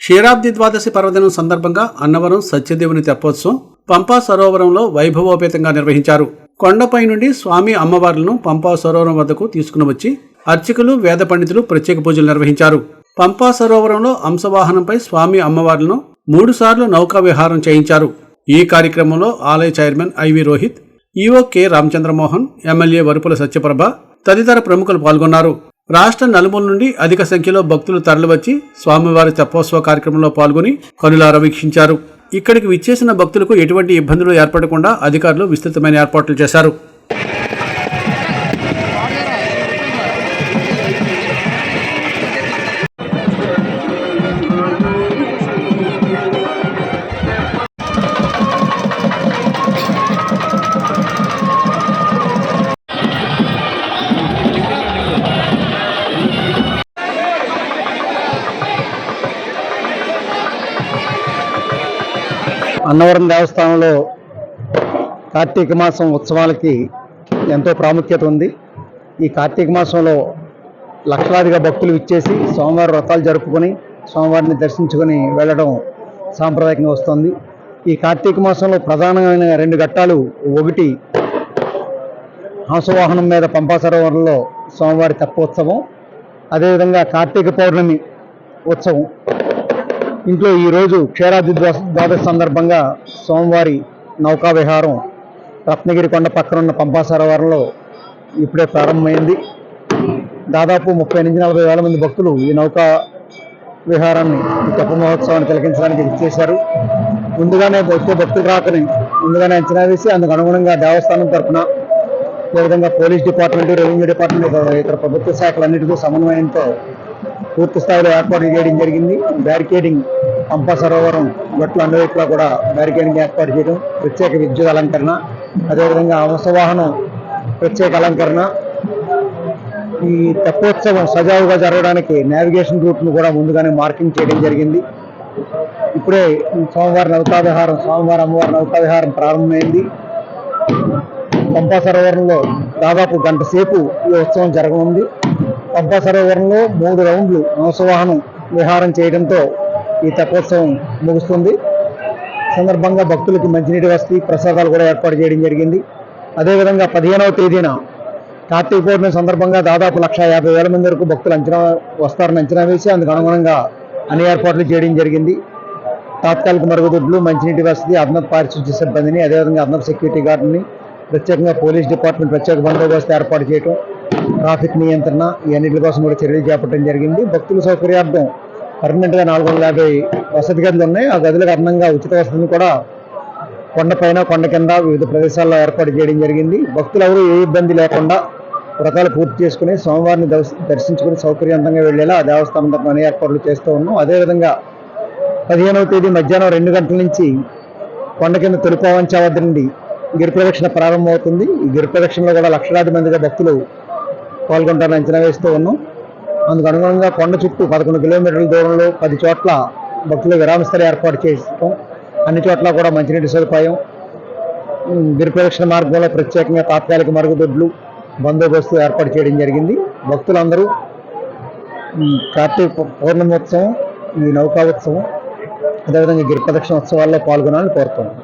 క్షీరాబ్ది ద్వాదశి పర్వదినం సందర్భంగా అన్నవరం సత్యదేవుని తెప్పోత్సవం పంపా సరోవరంలో వైభవోపేతంగా నిర్వహించారు. కొండపై నుండి స్వామి అమ్మవార్లను పంపా సరోవరం వద్దకు తీసుకుని వచ్చి అర్చకులు వేద పండితులు ప్రత్యేక పూజలు నిర్వహించారు. పంపా సరోవరంలో అంశవాహనంపై స్వామి అమ్మవార్లను మూడుసార్లు నౌకా విహారం చేయించారు. ఈ కార్యక్రమంలో ఆలయ chairman IV Rohit EO K Ramachandramohan MLA Varupula Satyaprabha తదితర ప్రముఖులు పాల్గొన్నారు. రాష్ట్ర నలుమూల నుండి అధిక సంఖ్యలో భక్తులు తరలివచ్చి స్వామివారి తెప్పోత్సవ కార్యక్రమంలో పాల్గొని కనులార వీక్షించారు. ఇక్కడికి విచ్చేసిన భక్తులకు ఎటువంటి ఇబ్బందులు ఏర్పడకుండా అధికారులు విస్తృతమైన ఏర్పాట్లు చేశారు. అన్నవరం దేవస్థానంలో కార్తీక మాసం ఉత్సవాలకి ఎంతో ప్రాముఖ్యత ఉంది. ఈ కార్తీక మాసంలో లక్షలాదిగా భక్తులు ఇచ్చేసి సోమవారం వ్రతాలు జరుపుకొని సోమవారిని దర్శించుకొని వెళ్ళడం సాంప్రదాయకంగా వస్తుంది. ఈ కార్తీక మాసంలో ప్రధానమైన రెండు ఘట్టాలు ఒకటి హంసవాహనం మీద పంపా సరోవరంలో సోమవారి తెప్పోత్సవం అదేవిధంగా కార్తీక పౌర్ణమి ఉత్సవం. ఇంట్లో ఈరోజు క్షేరాది ద్వాదశ సందర్భంగా సోమవారి నౌకా విహారం రత్నగిరి కొండ పక్కన ఉన్న పంపా సరోవరంలో ఇప్పుడే ప్రారంభమైంది. దాదాపు ముప్పై నుంచి నలభై వేల మంది భక్తులు ఈ నౌకా విహారాన్ని తెప్ప మహోత్సవాన్ని తిలకించడానికి ఇచ్చేశారు ముందుగానే వచ్చే భక్తులు రాకని ముందుగానే అంచనా వేసి అందుకు అనుగుణంగా దేవస్థానం తరఫున అదేవిధంగా పోలీస్ డిపార్ట్మెంట్ రెవెన్యూ డిపార్ట్మెంట్ ఇతర- ఇతర ప్రభుత్వ శాఖలన్నిటికీ సమన్వయంతో పూర్తి స్థాయిలో ఏర్పాటు చేయడం జరిగింది. బ్యారికేడింగ్ పంప సరోవరం గట్ల అన్నిట్లో కూడా బ్యారికేడింగ్ ఏర్పాటు చేయడం ప్రత్యేక విద్యుత్ అలంకరణ అదేవిధంగా అంశవాహనం ప్రత్యేక అలంకరణ. ఈ తెప్పోత్సవం సజావుగా జరగడానికి నావిగేషన్ రూట్ను కూడా ముందుగానే మార్కింగ్ చేయడం జరిగింది. ఇప్పుడే సోమవారం నౌకావిహారం సోమవారం అమ్మవారి నౌకావిహారం ప్రారంభమైంది. పంపా సరోవరంలో దాదాపు గంట సేపు ఈ ఉత్సవం జరగనుంది. పంపా సరోవరంలో మూడు రౌండ్లు అంశవాహనం విహారం చేయడంతో ఈ తెప్పోత్సవం ముగుస్తుంది. సందర్భంగా భక్తులకు మంచినీటి వసతి ప్రసాదాలు కూడా ఏర్పాటు చేయడం జరిగింది. అదేవిధంగా పదిహేనవ తేదీన కార్తీక పౌర్ణమి సందర్భంగా దాదాపు లక్ష యాభై వేల మంది వరకు భక్తులు అంచనా వస్తారని అంచనా వేసి అందుకు అనుగుణంగా అన్ని ఏర్పాట్లు చేయడం జరిగింది. తాత్కాలిక మరుగుదొడ్లు మంచినీటి వసతి అదనపు పారిశుద్ధ్య సిబ్బందిని అదేవిధంగా అదనపు సెక్యూరిటీ గార్డుని ప్రత్యేకంగా పోలీస్ డిపార్ట్మెంట్ ప్రత్యేక బందోబస్తు ఏర్పాటు చేయడం ట్రాఫిక్ నియంత్రణ ఇవన్నిటి కోసం కూడా చర్యలు చేపట్టడం జరిగింది. భక్తుల సౌకర్యార్థం పర్మనెంట్గా నాలుగు వందల యాభై వసతి గదులు ఉన్నాయి. ఆ గదులకు అదనంగా ఉచిత వసతిని కూడా కొండపైన కొండ కింద వివిధ ప్రదేశాల్లో ఏర్పాటు చేయడం జరిగింది. భక్తులు ఎవరు ఏ ఇబ్బంది లేకుండా వ్రతాలు పూర్తి చేసుకుని సోమవారిని దర్శించుకుని సౌకర్యవంతంగా వెళ్ళేలా దేవస్థానం తరఫున అన్ని ఏర్పాట్లు చేస్తూ ఉన్నాం. అదేవిధంగా పదిహేనవ తేదీ మధ్యాహ్నం రెండు గంటల నుంచి కొండ కింద తొలిపోవంచా వద్ద నుండి గిరి ప్రదక్షిణ ప్రారంభమవుతుంది. ఈ గిరి ప్రదక్షిణలో కూడా లక్షలాది మందిగా భక్తులు పాల్గొంటారని అంచనా వేస్తూ ఉన్నాం. అందుకు అనుగుణంగా కొండ చుట్టూ పదకొండు కిలోమీటర్ల దూరంలో పది చోట్ల భక్తులు విరామస్థలం ఏర్పాటు చేస్తాం. అన్ని చోట్ల కూడా మంచినీటి సదుపాయం ఉమ్, మార్గంలో ప్రత్యేకంగా తాత్కాలిక మరుగుదొడ్లు బందోబస్తు ఏర్పాటు చేయడం జరిగింది. భక్తులందరూ కార్తీక పౌర్ణమి ఉత్సవం ఈ నౌకా ఉత్సవం అదేవిధంగా గిరిప్రదక్షిణ ఉత్సవాల్లో పాల్గొనాలని కోరుతున్నాను